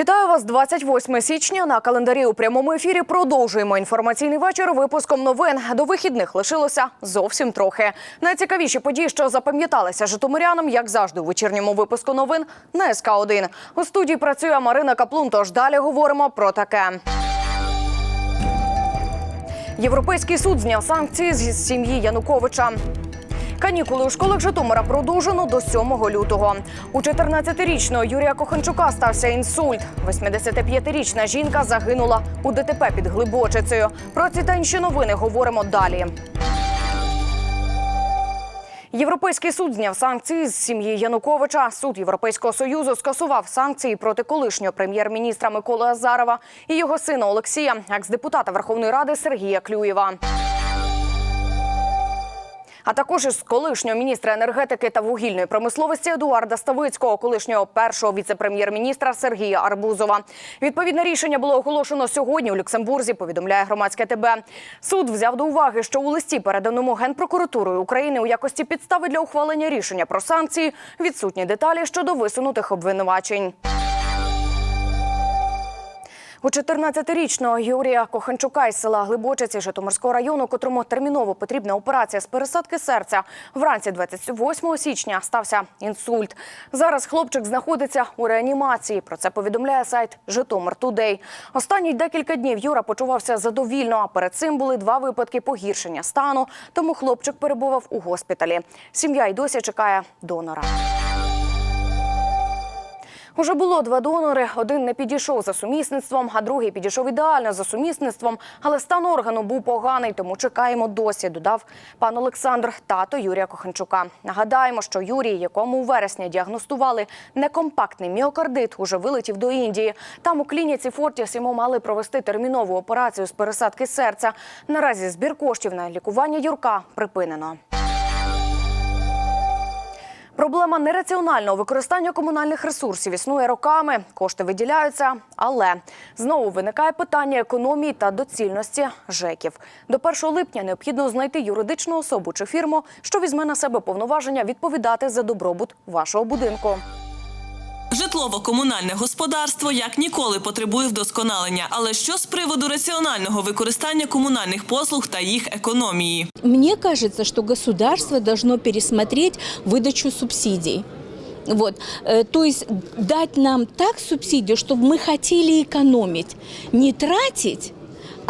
Вітаю вас 28 січня. На календарі у прямому ефірі продовжуємо інформаційний вечір випуском новин. До вихідних лишилося зовсім трохи. Найцікавіші події, що запам'яталися житомирянам, як завжди, у вечірньому випуску новин на СК 1 У студії працює Марина Каплун. Тож далі говоримо про таке. Європейський суд зняв санкції з сім'ї Януковича. Канікули у школах Житомира продовжено до 7 лютого. У 14-річного Юрія Коханчука стався інсульт. 85-річна жінка загинула у ДТП під Глибочицею. Про ці та інші новини говоримо далі. Європейський суд зняв санкції з сім'ї Януковича. Суд Європейського союзу скасував санкції проти колишнього прем'єр-міністра Миколи Азарова і його сина Олексія, екс-депутата Верховної Ради Сергія Клюєва. А також із колишнього міністра енергетики та вугільної промисловості Едуарда Ставицького, колишнього першого віце-прем'єр-міністра Сергія Арбузова. Відповідне рішення було оголошено сьогодні у Люксембурзі. Повідомляє громадське ТБ. Суд взяв до уваги, що у листі, переданому генпрокуратурою України у якості підстави для ухвалення рішення про санкції, відсутні деталі щодо висунутих обвинувачень. У 14-річного Юрія Коханчука із села Глибочиці Житомирського району, котрому терміново потрібна операція з пересадки серця, вранці 28 січня стався інсульт. Зараз хлопчик знаходиться у реанімації. Про це повідомляє сайт Житомир Тудей. Останні декілька днів Юра почувався задовільно. А перед цим були два випадки погіршення стану. Тому хлопчик перебував у госпіталі. Сім'я й досі чекає донора. Уже було два донори. Один не підійшов за сумісництвом, а другий підійшов ідеально за сумісництвом. Але стан органу був поганий, тому чекаємо досі. Додав пан Олександр, тато Юрія Коханчука. Нагадаємо, що Юрій, якому у вересні діагностували некомпактний міокардит, уже вилетів до Індії. Там у клініці Фортіс йому мали провести термінову операцію з пересадки серця. Наразі збір коштів на лікування Юрка припинено. Проблема нераціонального використання комунальних ресурсів існує роками. Кошти виділяються, але знову виникає питання економії та доцільності ЖЕКів. До 1 липня необхідно знайти юридичну особу чи фірму, що візьме на себе повноваження відповідати за добробут вашого будинку. Житлово-комунальне господарство як ніколи потребує вдосконалення. Але що з приводу раціонального використання комунальних послуг та їх економії? Мне кажется, что государство должно пересмотреть выдачу субсидий. Вот. Э, То есть дать нам так субсидию, чтобы мы хотели экономить. Не тратить,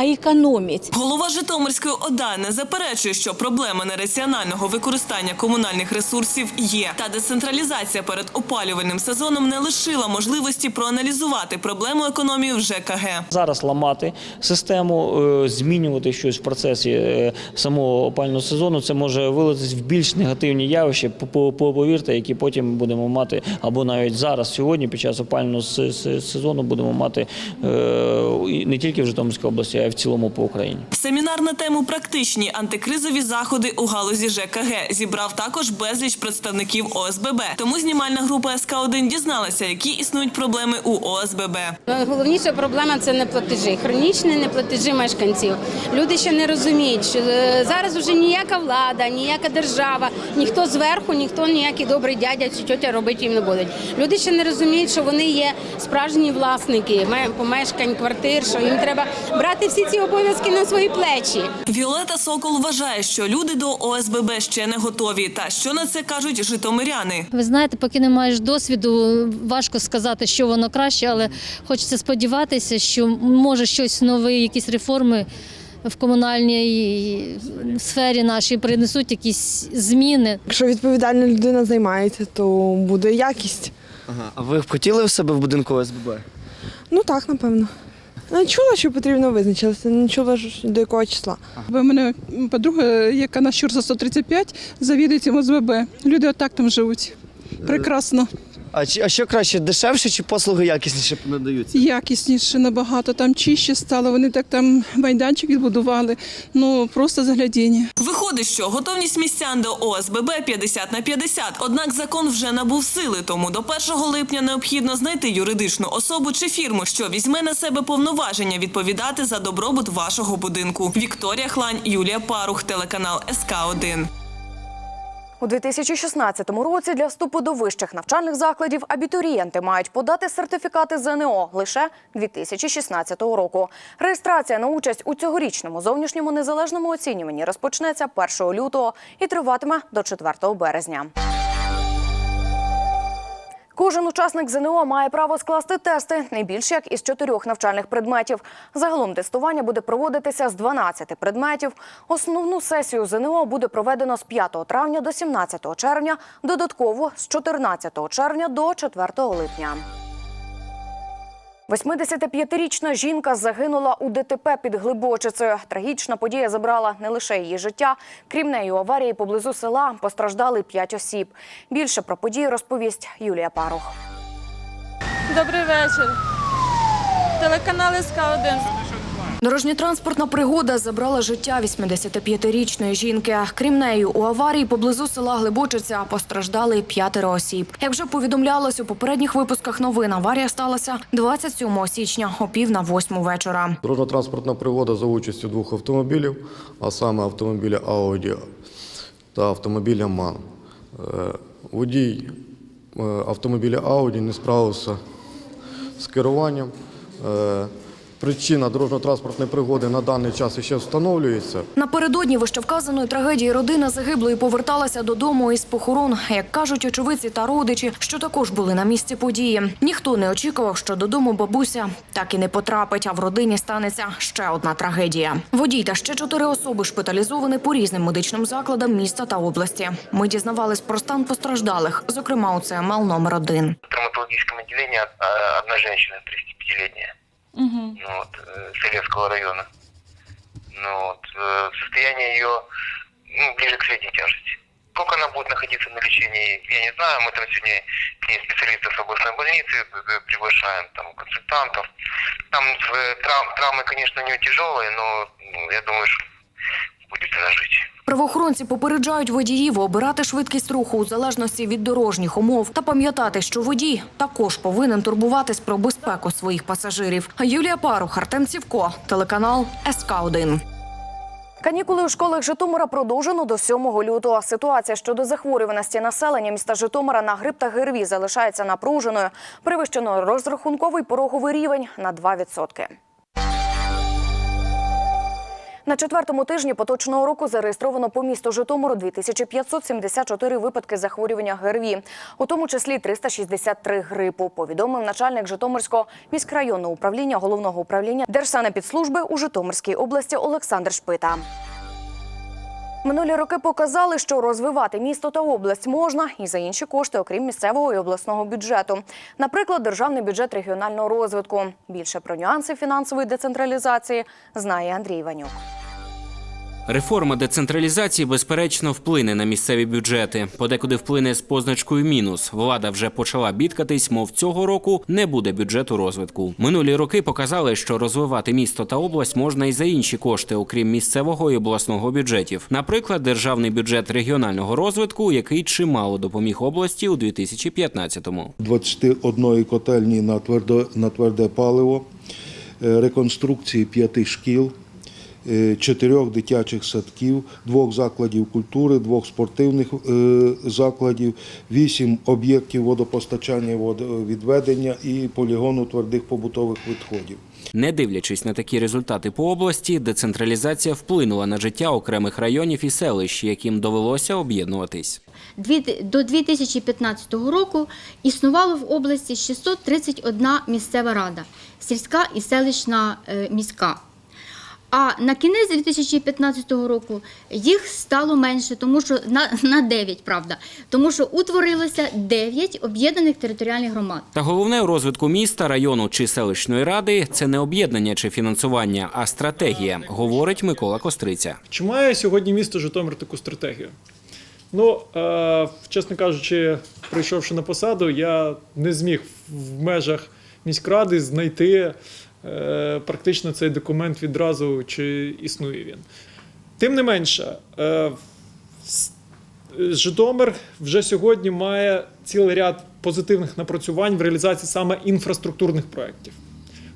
а экономить. Голова Житомирської ОДА не заперечує, що проблема нераціонального використання комунальних ресурсів є. Та децентралізація перед опалювальним сезоном не лишила можливості проаналізувати проблему економії в ЖКГ. Зараз ламати систему, е, змінювати щось в процесі е, самого опального сезону, це може вилитись в більш негативні явища, по- по- по- повірте, які потім будемо мати, або навіть зараз, сьогодні, під час опального се- се- сезону, будемо мати е, не тільки в Житомирській області, а в цілому по Україні. Семінар на тему практичні антикризові заходи у галузі ЖКГ зібрав також безліч представників ОСББ. Тому знімальна група СК 1 дізналася, які існують проблеми у ОСББ. Найголовніша проблема це неплатежі, хронічні неплатежі мешканців. Люди ще не розуміють, що е, зараз вже ніяка влада, ніяка держава, ніхто зверху, ніхто ніякий добрий дядя чи тьотя робити їм не будуть. Люди ще не розуміють, що вони є справжні власники ме- помешкань, квартир, що їм треба брати всі ці обов'язки на свої плечі. Віолета Сокол вважає, що люди до ОСББ ще не готові. Та що на це кажуть житомиряни? Ви знаєте, поки не маєш досвіду, важко сказати, що воно краще, але хочеться сподіватися, що може щось нове, якісь реформи в комунальній сфері нашій принесуть якісь зміни. Якщо відповідальна людина займається, то буде якість. Ага. А ви б хотіли в себе в будинку ОСББ? Ну так, напевно. Не чула, що потрібно визначитися, не чула до якого числа. У мене подруга, яка на Щурса 135, завідує ОСББ. Люди отак там живуть. Прекрасно, А, чи- а що краще, дешевше чи послуги якісніше надаються? якісніше набагато, там чище стало. Вони так там майданчик відбудували. Ну просто заглядіння. Виходить, що готовність містян до ОСББ 50 на 50. Однак закон вже набув сили, тому до 1 липня необхідно знайти юридичну особу чи фірму, що візьме на себе повноваження відповідати за добробут вашого будинку. Вікторія Хлань, Юлія Парух, телеканал СК 1 У 2016 році для вступу до вищих навчальних закладів абітурієнти мають подати сертифікати ЗНО лише 2016 року. Реєстрація на участь у цьогорічному зовнішньому незалежному оцінюванні розпочнеться 1 лютого і триватиме до 4 березня. Кожен учасник ЗНО має право скласти тести не більше як із чотирьох навчальних предметів. Загалом тестування буде проводитися з 12 предметів. Основну сесію ЗНО буде проведено з 5 травня до 17 червня, додатково з 14 червня до 4 липня. 85-річна жінка загинула у ДТП під Глибочицею. Трагічна подія забрала не лише її життя. Крім неї, у аварії поблизу села постраждали п'ять осіб. Більше про події розповість Юлія Парух. Добрий вечір. Телеканал СК1. Дорожньо-транспортна пригода забрала життя 85-річної жінки. Крім неї, у аварії поблизу села Глибочиця постраждали п'ятеро осіб. Як вже повідомлялось у попередніх випусках новин, аварія сталася 27 січня о пів на восьму вечора. Дорожньо-транспортна пригода за участю двох автомобілів, а саме автомобіля Audi та автомобіля MAN. Е, Водій е, автомобіля Audi не справився з керуванням. Причина дорожньо-транспортної пригоди на даний час ще встановлюється. Напередодні вищевказаної трагедії родина загиблої поверталася додому із похорон, як кажуть очевидці та родичі, що також були на місці події. Ніхто не очікував, що додому бабуся так і не потрапить. А в родині станеться ще одна трагедія. Водій та ще чотири особи шпиталізовані по різним медичним закладам міста та області. Ми дізнавались про стан постраждалих, зокрема у ЦМЛ номер один. Травматологічному відділенні одна жінка 35-літня. угу. вот, э, Советского района. Ну, вот, э, состояние ее ну, ближе к средней тяжести. Сколько она будет находиться на лечении, я не знаю. Мы там сегодня к ней специалистов областной больницы э, приглашаем, там, консультантов. Там трав, травмы, конечно, не тяжелые, но ну, я думаю, что будет она. Правоохоронці попереджають водіїв обирати швидкість руху у залежності від дорожніх умов та пам'ятати, що водій також повинен турбуватись про безпеку своїх пасажирів. Юлія Парух, Артем Цівко, телеканал СК 1 Канікули у школах Житомира продовжено до 7 лютого. Ситуація щодо захворюваності населення міста Житомира на грип та ГРВІ залишається напруженою. Перевищено розрахунковий пороговий рівень на 2%. На четвертому тижні поточного року зареєстровано по місту Житомиру 2574 випадки захворювання ГРВІ, у тому числі 363 грипу, повідомив начальник Житомирського міськрайонного управління головного управління Держсанепідслужби у Житомирській області Олександр Шпита. Минулі роки показали, що розвивати місто та область можна і за інші кошти, окрім місцевого і обласного бюджету. Наприклад, державний бюджет регіонального розвитку. Більше про нюанси фінансової децентралізації знає Андрій Іванюк. Реформа децентралізації безперечно вплине на місцеві бюджети. Подекуди вплине з позначкою мінус. Влада вже почала бідкатись, мов цього року не буде бюджету розвитку. Минулі роки показали, що розвивати місто та область можна і за інші кошти, окрім місцевого і обласного бюджетів. Наприклад, державний бюджет регіонального розвитку, який чимало допоміг області у 2015-му. 21 котельні на тверде, на тверде паливо, е, реконструкції п'яти шкіл, чотирьох дитячих садків, двох закладів культури, двох спортивних е, закладів, вісім об'єктів водопостачання і водовідведення і полігону твердих побутових відходів. Не дивлячись на такі результати по області, децентралізація вплинула на життя окремих районів і селищ, яким довелося об'єднуватись. Дві- До 2015 року існувало в області 631 місцева рада, сільська і селищна е, міська. А на кінець 2015 року їх стало менше, тому що на, на 9, правда, тому що утворилося 9 об'єднаних територіальних громад. Та головне у розвитку міста, району чи селищної ради це не об'єднання чи фінансування, а стратегія, говорить Микола Костриця. Чи має сьогодні місто Житомир таку стратегію? Ну, е, чесно кажучи, прийшовши на посаду, я не зміг в межах міськради знайти практично цей документ відразу, чи існує він. Тим не менше, е, Житомир вже сьогодні має цілий ряд позитивних напрацювань в реалізації саме інфраструктурних проєктів.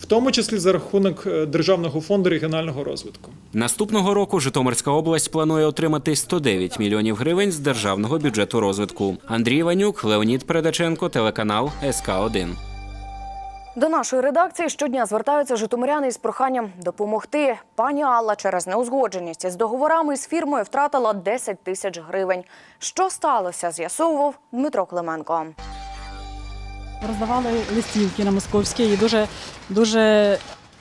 в тому числі за рахунок е, Державного фонду регіонального розвитку. Наступного року Житомирська область планує отримати 109 мільйонів гривень з державного бюджету розвитку. Андрій Іванюк, Леонід Передаченко, телеканал СК 1 До нашої редакції щодня звертаються житомиряни із проханням допомогти. Пані Алла через неузгодженість із договорами з фірмою втратила 10 тисяч гривень. Що сталося, з'ясовував Дмитро Клименко. роздавали листівки на московській і дуже, дуже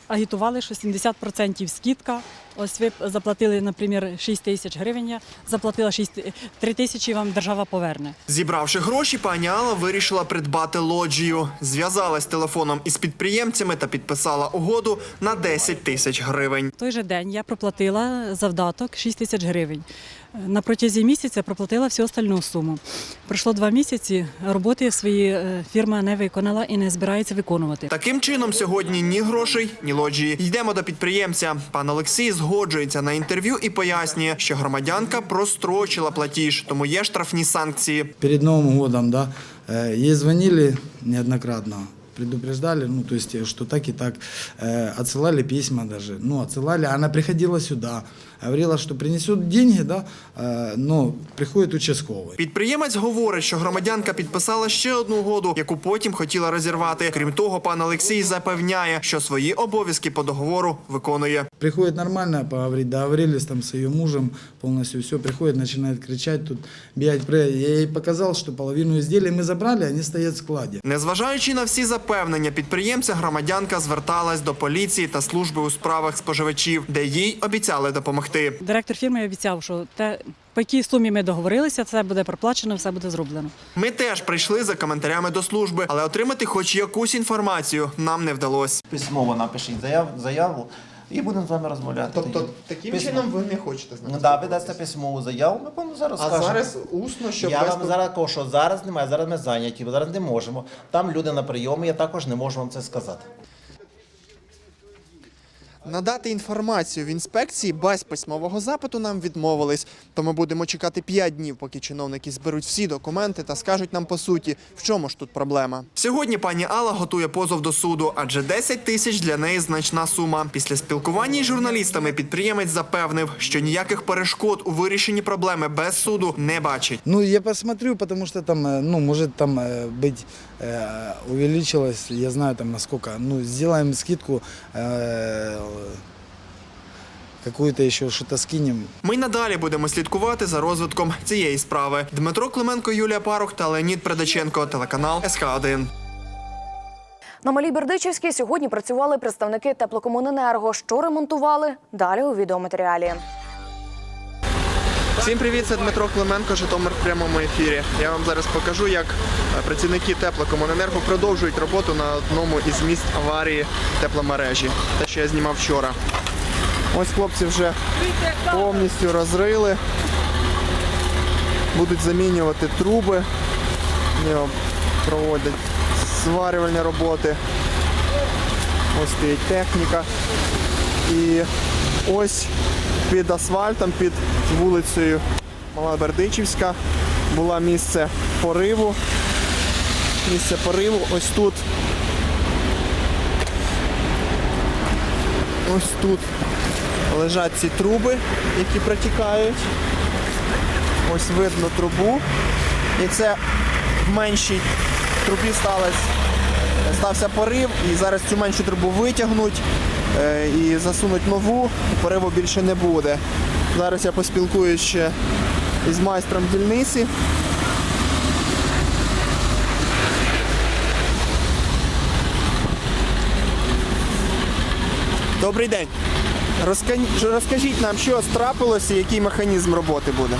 агітували, що 70% скидка. Ось ви заплатили, наприклад, 6 тисяч гривень, я заплатила 6, 3 тисячі вам держава поверне. Зібравши гроші, пані Алла вирішила придбати лоджію. Зв'язалась телефоном із підприємцями та підписала угоду на 10 тисяч гривень. В той же день я проплатила завдаток 6 тисяч гривень. На протязі місяця проплатила всю остальну суму. Пройшло два місяці, роботи свої е, фірма не виконала і не збирається виконувати. Таким чином, сьогодні ні грошей, ні лоджії. Йдемо до підприємця. Пан Олексій згоджується на інтерв'ю і пояснює, що громадянка прострочила платіж, тому є штрафні санкції. перед Новым годом, да, э, ей звонили неоднократно, предупреждали, ну, то есть, что так и так, э, отсылали письма даже, ну, отсылали, она приходила сюда, говорила, что принесет деньги, да, э, но приходит участковый. Підприємець говорить, що громадянка підписала ще одну угоду, яку потім хотіла розірвати. Крім того, пан Олексій запевняє, що свої обов'язки по договору виконує. Приходит нормально поговорить, договорились там с ее мужем полностью, все, приходит, начинает кричать, тут бегать, прыгать. Я ей показал, что половину изделий мы забрали, они стоят в складе. Незважаючи на всі запевнення підприємця, громадянка зверталась до поліції та служби у справах споживачів, де їй обіцяли допомогти. Директор фірми обіцяв, що те, по якій сумі ми договорилися, це буде проплачено, все буде зроблено. Ми теж прийшли за коментарями до служби, але отримати хоч якусь інформацію нам не вдалося. Письмово напишіть заяв, заяву і будемо з вами розмовляти. Тобто таким чином ви не хочете з нами Ну, да, ви дасте письмову заяву, ми вам зараз А скажемо. зараз усно, щоб я без вам зараз кажу, що зараз немає, зараз ми зайняті, зараз не можемо. Там люди на прийомі, я також не можу вам це сказати. Надати інформацію в інспекції без письмового запиту нам відмовились. Тому будемо чекати 5 днів, поки чиновники зберуть всі документи та скажуть нам по суті, в чому ж тут проблема. Сьогодні пані Алла готує позов до суду, адже 10 тисяч для неї значна сума. Після спілкування із журналістами підприємець запевнив, що ніяких перешкод у вирішенні проблеми без суду не бачить. Ну, я посмотрю, потому что там, э, ну, может там э, быть э, увеличилось, я знаю там насколько, ну, сделаем скидку, э, какую-то ще щось скинемо. скинем. Ми й надалі будемо слідкувати за розвитком цієї справи. Дмитро Клименко, Юлія Парух та Леонід Предаченко, телеканал СК 1 На Малій Бердичівській сьогодні працювали представники теплокомуненерго. Що ремонтували? Далі у відеоматеріалі. Всім привіт, це Дмитро Клименко, Житомир в прямому ефірі. Я вам зараз покажу, як е, працівники теплокомуненерго продовжують роботу на одному із місць аварії тепломережі. Те, що я знімав вчора. Ось хлопці вже повністю розрили. Будуть замінювати труби. Проводять сварювальні роботи. Ось стоїть техніка. І ось під асфальтом, під вулицею Мала Бердичівська була місце пориву. Місце пориву ось тут. Ось тут лежать ці труби, які протікають. Ось видно трубу. І це в меншій трубі сталося стався порив, і зараз цю меншу трубу витягнуть і засунуть нову, пориву більше не буде. Зараз я поспілкуюся ще із майстром дільниці. Добрий день. Розкажіть нам, що трапилося і який механізм роботи буде.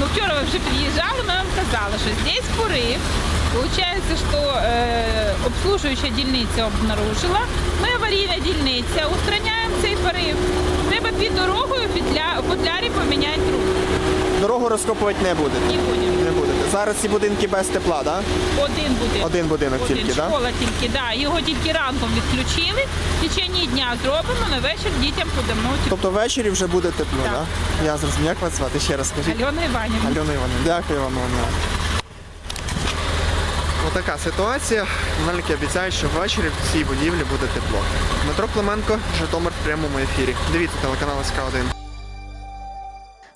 Ну, вчора ви вже під'їжджали, ми вам казали, що здесь порив. Получається, що е, обслужуюча дільниця обнаружила. Ми аварійна дільниця, устраняємо цей порив. Треба під дорогою петля- в футлярі поміняти трубу. Дорогу розкопувати не будете? Не будемо. Не будете. Зараз ці будинки без тепла, так? Один будинок. Один будинок Один. тільки, так? Школа тільки, да. Його тільки ранком відключили. В течение дня зробимо, на вечір дітям подамо. Тобто ввечері вже буде тепло, так? Так. Я зрозумів. Як вас звати? Ще раз скажіть. Альона Іванівна. Альона Івановна, дякую вам. Альона. От Отака ситуація. Комунальники обіцяють, що ввечері в цій будівлі буде тепло. Дмитро Клименко, Житомир в прямому ефірі. Дивіться телеканал СК 1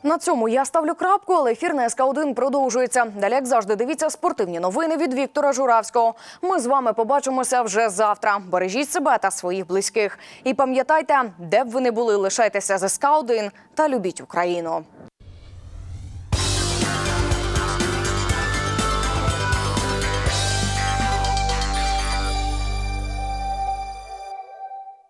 На цьому я ставлю крапку, але ефір на СК 1 продовжується. Далі, як завжди, дивіться спортивні новини від Віктора Журавського. Ми з вами побачимося вже завтра. Бережіть себе та своїх близьких. І пам'ятайте, де б ви не були, лишайтеся з СК 1 та любіть Україну.